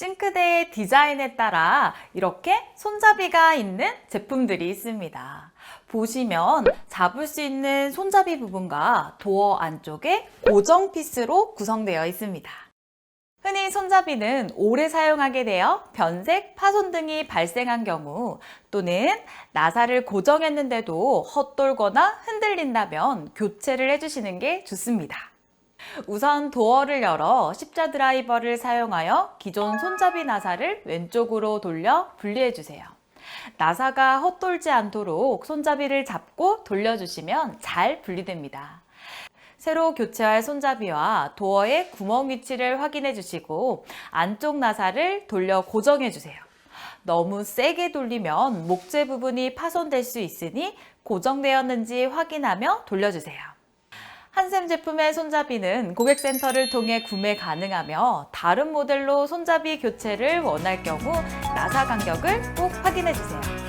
싱크대의 디자인에 따라 이렇게 손잡이가 있는 제품들이 있습니다. 보시면 잡을 수 있는 손잡이 부분과 도어 안쪽에 고정 피스로 구성되어 있습니다. 흔히 손잡이는 오래 사용하게 되어 변색, 파손 등이 발생한 경우 또는 나사를 고정했는데도 헛돌거나 흔들린다면 교체를 해주시는 게 좋습니다. 우선 도어를 열어 십자 드라이버를 사용하여 기존 손잡이 나사를 왼쪽으로 돌려 분리해 주세요. 나사가 헛돌지 않도록 손잡이를 잡고 돌려주시면 잘 분리됩니다. 새로 교체할 손잡이와 도어의 구멍 위치를 확인해 주시고 안쪽 나사를 돌려 고정해 주세요. 너무 세게 돌리면 목재 부분이 파손될 수 있으니 고정되었는지 확인하며 돌려주세요. 한샘 제품의 손잡이는 고객센터를 통해 구매 가능하며 다른 모델로 손잡이 교체를 원할 경우 나사 간격을 꼭 확인해 주세요.